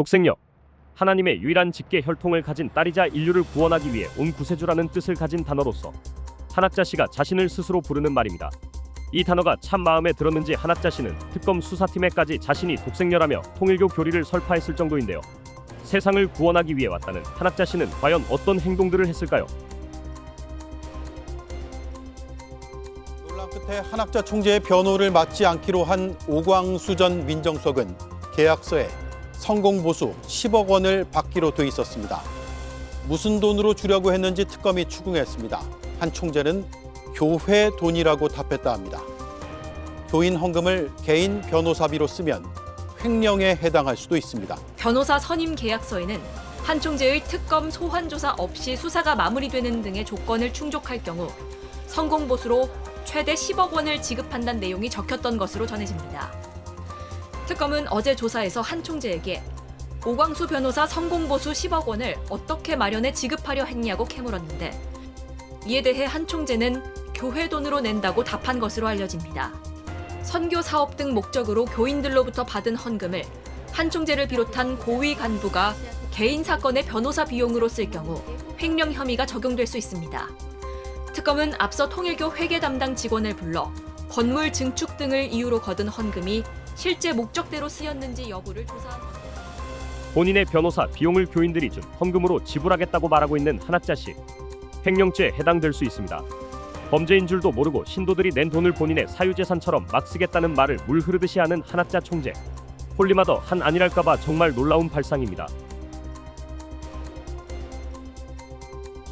독생녀 하나님의 유일한 직계 혈통을 가진 딸이자 인류를 구원하기 위해 온 구세주라는 뜻을 가진 단어로서 한학자 씨가 자신을 스스로 부르는 말입니다. 이 단어가 참 마음에 들었는지 한학자 씨는 특검 수사팀에까지 자신이 독생녀라며 통일교 교리를 설파했을 정도인데요. 세상을 구원하기 위해 왔다는 한학자 씨는 과연 어떤 행동들을 했을까요? 논란 끝에 한학자 총재의 변호를 맡지 않기로 한 오광수 전 민정수석은 계약서에 성공 보수 10억 원을 받기로 돼 있었습니다. 무슨 돈으로 주려고 했는지 특검이 추궁했습니다. 한 총재는 교회 돈이라고 답했다 합니다. 교인 헌금을 개인 변호사비로 쓰면 횡령에 해당할 수도 있습니다. 변호사 선임 계약서에는 한 총재의 특검 소환 조사 없이 수사가 마무리되는 등의 조건을 충족할 경우 성공 보수로 최대 10억 원을 지급한다는 내용이 적혔던 것으로 전해집니다. 특검은 어제 조사에서 한 총재에게 오광수 변호사 성공 보수 10억 원을 어떻게 마련해 지급하려 했냐고 캐물었는데 이에 대해 한 총재는 교회 돈으로 낸다고 답한 것으로 알려집니다. 선교 사업 등 목적으로 교인들로부터 받은 헌금을 한 총재를 비롯한 고위 간부가 개인 사건의 변호사 비용으로 쓸 경우 횡령 혐의가 적용될 수 있습니다. 특검은 앞서 통일교 회계 담당 직원을 불러 건물 증축 등을 이유로 거둔 헌금이 실제 목적대로 쓰였는지 여부를 조사한 것입니다. 본인의 변호사 비용을 교인들이 준 헌금으로 지불하겠다고 말하고 있는 한학자 씨. 횡령죄에 해당될 수 있습니다. 범죄인 줄도 모르고 신도들이 낸 돈을 본인의 사유재산처럼 막 쓰겠다는 말을 물 흐르듯이 하는 한학자 총재. 홀리마더 한 아니랄까봐 정말 놀라운 발상입니다.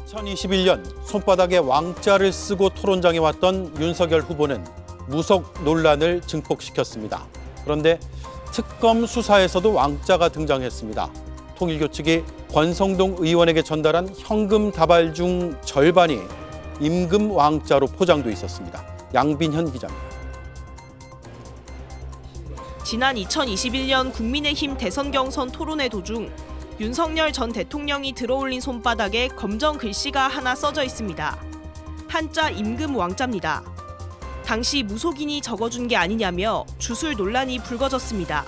2021년 손바닥에 왕자를 쓰고 토론장에 왔던 윤석열 후보는 무속 논란을 증폭시켰습니다. 그런데 특검 수사에서도 왕자가 등장했습니다. 통일교 측이 권성동 의원에게 전달한 현금 다발 중 절반이 임금 왕자로 포장돼 있었습니다. 양빈현 기자입니다. 지난 2021년 국민의힘 대선 경선 토론회 도중 윤석열 전 대통령이 들어올린 손바닥에 검정 글씨가 하나 써져 있습니다. 한자 임금 왕자입니다. 당시 무속인이 적어준 게 아니냐며 주술 논란이 불거졌습니다.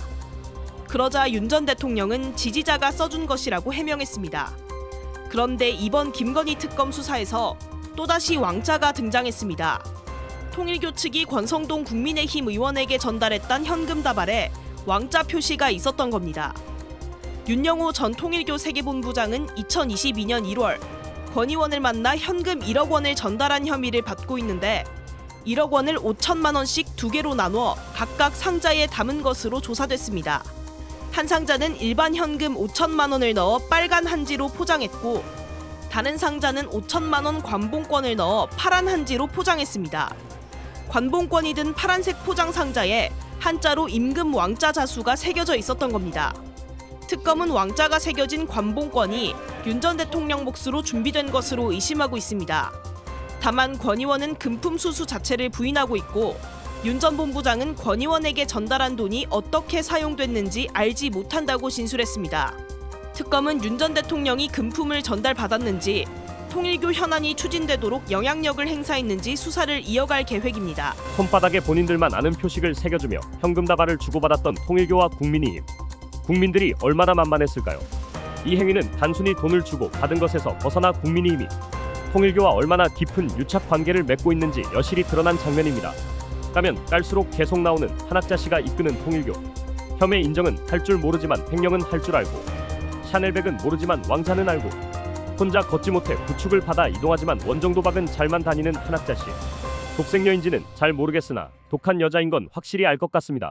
그러자 윤 전 대통령은 지지자가 써준 것이라고 해명했습니다. 그런데 이번 김건희 특검 수사에서 또다시 왕자가 등장했습니다. 통일교 측이 권성동 국민의힘 의원에게 전달했던 현금 다발에 왕자 표시가 있었던 겁니다. 윤영호 전 통일교 세계본부장은 2022년 1월 권 의원을 만나 현금 1억 원을 전달한 혐의를 받고 있는데 1억 원을 5천만 원씩 두 개로 나누어 각각 상자에 담은 것으로 조사됐습니다. 한 상자는 일반 현금 5천만 원을 넣어 빨간 한지로 포장했고 다른 상자는 5천만 원 관봉권을 넣어 파란 한지로 포장했습니다. 관봉권이 든 파란색 포장 상자에 한자로 임금 왕자 자수가 새겨져 있었던 겁니다. 특검은 왕자가 새겨진 관봉권이 윤 전 대통령 몫으로 준비된 것으로 의심하고 있습니다. 다만 권 의원은 금품 수수 자체를 부인하고 있고 윤 전 본부장은 권 의원에게 전달한 돈이 어떻게 사용됐는지 알지 못한다고 진술했습니다. 특검은 윤 전 대통령이 금품을 전달받았는지 통일교 현안이 추진되도록 영향력을 행사했는지 수사를 이어갈 계획입니다. 손바닥에 본인들만 아는 표식을 새겨주며 현금 다발을 주고받았던 통일교와 국민의힘. 국민들이 얼마나 만만했을까요? 이 행위는 단순히 돈을 주고 받은 것에서 벗어나 국민의힘이 통일교와 얼마나 깊은 유착 관계를 맺고 있는지 여실히 드러난 장면입니다. 까면 깔수록 계속 나오는 한학자 씨가 이끄는 통일교. 혐의 인정은 할 줄 모르지만 횡령은 할 줄 알고 샤넬백은 모르지만 왕자는 알고 혼자 걷지 못해 부축을 받아 이동하지만 원정 도박은 잘만 다니는 한학자 씨. 독생녀인지는 잘 모르겠으나 독한 여자인 건 확실히 알 것 같습니다.